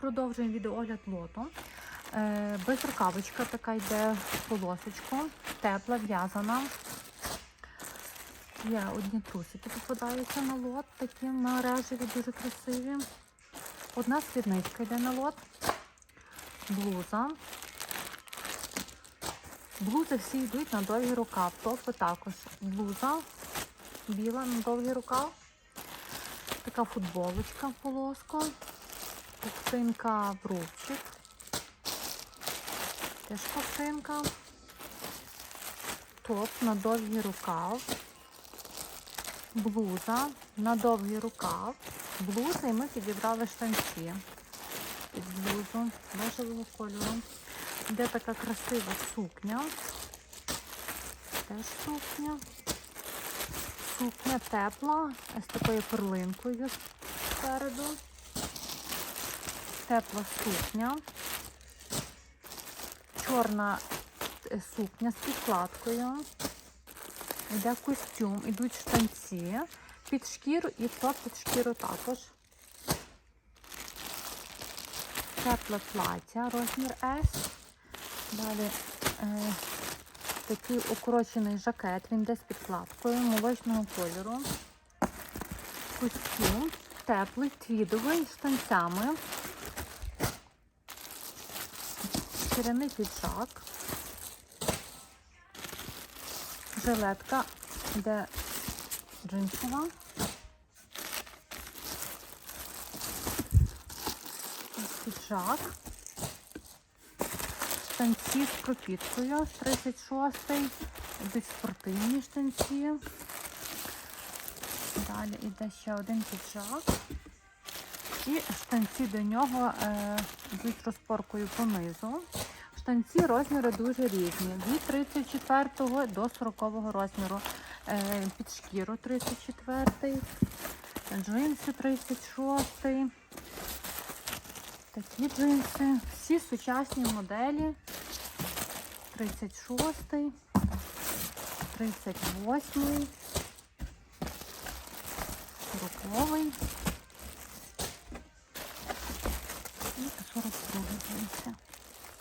Продовжуємо відеогляд лоту. Е, безрукавочка така йде в полосочку, тепла, в'язана. Є одні трусики попадаються на лот, такі мережеві, дуже красиві. Одна спідничка йде на лот, блуза. Блузи всі йдуть на довгий рукав, топи також. Блуза біла на довгий рукав. Така футболочка в полоску. Ковтинка в. Теж ковтинка. Топ на довгий рукав. Блуза на довгий рукав. Блуза і ми підібрали штанці під блузу бежевого кольору. Де така красива сукня. Теж сукня. Сукня тепла, з такою перлинкою спереду. Тепла сукня. Чорна е, сукня з підкладкою. Йде костюм, ідуть штанці під шкіру і топ під шкіру також. Тепле плаття, розмір S. Далі е, такий укорочений жакет, він з підкладкою молочного кольору. Костюм теплий, твідовий, з штанцями. Шкіряний піджак. Жилетка, де джинсова. Піджак. Штанці з пропіткою 36-й. Йдуть спортивні штанці. Далі йде ще один піджак і штанці до нього е, йдуть розпоркою понизу. Штанці розміри дуже різні. Від 34 до 40 розміру. Е, під шкіру 34, джинси 36. Такі джинси. Всі сучасні моделі. 36, 38, 40. 等一下。